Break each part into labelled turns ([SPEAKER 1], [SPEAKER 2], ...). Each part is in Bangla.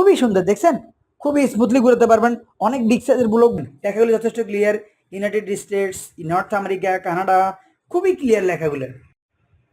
[SPEAKER 1] খুবই সুন্দর, দেখছেন? খুবই স্মুথলি ঘুরতে পারবেন। অনেক বিগ সাইজের ব্লগ লেখাগুলো যথেষ্ট clear United States North America Canada খুবই ক্লিয়ার লেখাগুলো।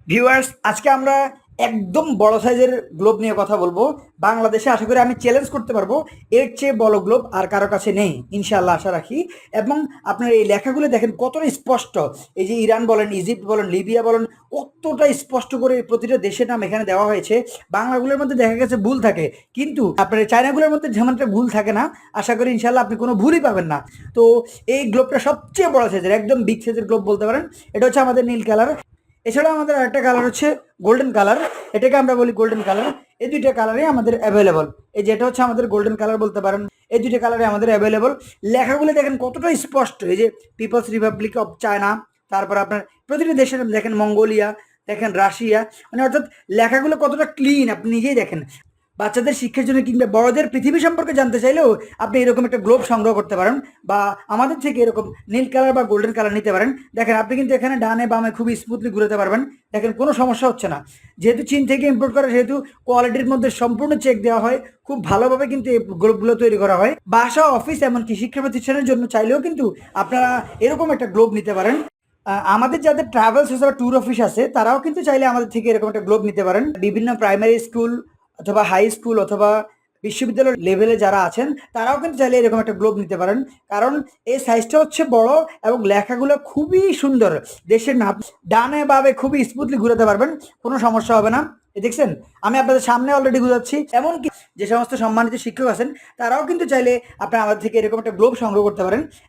[SPEAKER 1] ভিউয়ার্স আজকে আমরা একদম বড় সাইজের গ্লোব নিয়ে কথা বলব। বাংলাদেশে আশা করি আমি চ্যালেঞ্জ করতে পারব। এর চেয়ে বড় গ্লোব আর কারও কাছে নেই। ইনশাআল্লাহ আশা রাখি। এবং আপনার এই লেখাগুলো দেখেন কতটা স্পষ্ট। এই যে ইরান বলেন, ইজিপ্ট বলেন, লিবিয়া বলেন, কতটা স্পষ্ট করে প্রতিটা দেশের নাম এখানে দেওয়া হয়েছে। বাংলাগুলোর মধ্যে দেখা গেছে ভুল থাকে। কিন্তু আপনার চায়নাগুলোর মধ্যে যেমনটা ভুল থাকে না, আশা করি ইনশাল্লাহ আপনি কোনো ভুলই পাবেন না। তো এই গ্লোবটা সবচেয়ে বড় সাইজের, একদম বিগ সাইজের গ্লোব বলতে পারেন। এটা হচ্ছে আমাদের নীল কালার। এছাড়া আমাদের আরেকটা কালার হচ্ছে গোল্ডেন কালার এটাকে আমরা বলি গোল্ডেন কালার এই দুইটা কালারই আমাদের অ্যাভেলেবল এই যেটা হচ্ছে আমাদের গোল্ডেন কালার বলতে পারেন, এই দুইটা কালারে আমাদের অ্যাভেলেবল লেখাগুলো দেখেন কতটা স্পষ্ট। এই যে পিপলস রিপাবলিক অফ চায়না তারপর আপনার প্রতিটি দেশের, দেখেন মঙ্গোলিয়া, দেখেন রাশিয়া। মানে অর্থাৎ লেখাগুলো কতটা ক্লিন আপনি নিজেই দেখেন। বাচ্চাদের শিক্ষার জন্য কিংবা বড়দের পৃথিবী সম্পর্কে জানতে চাইলেও আপনি এরকম একটা গ্লোব সংগ্রহ করতে পারেন বা আমাদের থেকে এরকম নীল কালার বা গোল্ডেন কালার নিতে পারেন। দেখেন, আপনি কিন্তু এখানে ডানে বামে খুবই স্মুথলি ঘুরতে পারবেন। দেখেন, কোনো সমস্যা হচ্ছে না। যেহেতু চীন থেকে ইম্পোর্ট করা, সেহেতু কোয়ালিটির মধ্যে সম্পূর্ণ চেক দেওয়া হয়। খুব ভালোভাবে কিন্তু এই গ্লোবগুলো তৈরি করা হয়। বাসা অফিস এমনকি শিক্ষা প্রতিষ্ঠানের জন্য চাইলেও কিন্তু আপনারা এরকম একটা গ্লোব নিতে পারেন। আমাদের যাদের ট্রাভেলস অথবা ট্যুর অফিস আছে, তারাও কিন্তু চাইলে আমাদের থেকে এরকম একটা গ্লোব নিতে পারেন। বিভিন্ন প্রাইমারি স্কুল অথবা হাই স্কুল অথবা বিশ্ববিদ্যালয় লেভেলে যারা আছেন, তারাও কিন্তু চাইলে এরকম একটা গ্লোব নিতে পারেন। কারণ এই সাইজটা হচ্ছে বড় এবং লেখাগুলো খুবই সুন্দর। দেশের নাম ডানে বাবে খুবই স্মুথলি ঘুরাতে পারবেন, কোনো সমস্যা হবে না। দেখছেন? আমি আপনাদের সামনে অলরেডি ঘুরাচ্ছি। এমনকি যে সমস্ত সম্মানিত শিক্ষক আছেন, তারাও কিন্তু চাইলে আপনারা আমাদের থেকে এরকম একটা গ্লোব সংগ্রহ করতে পারেন।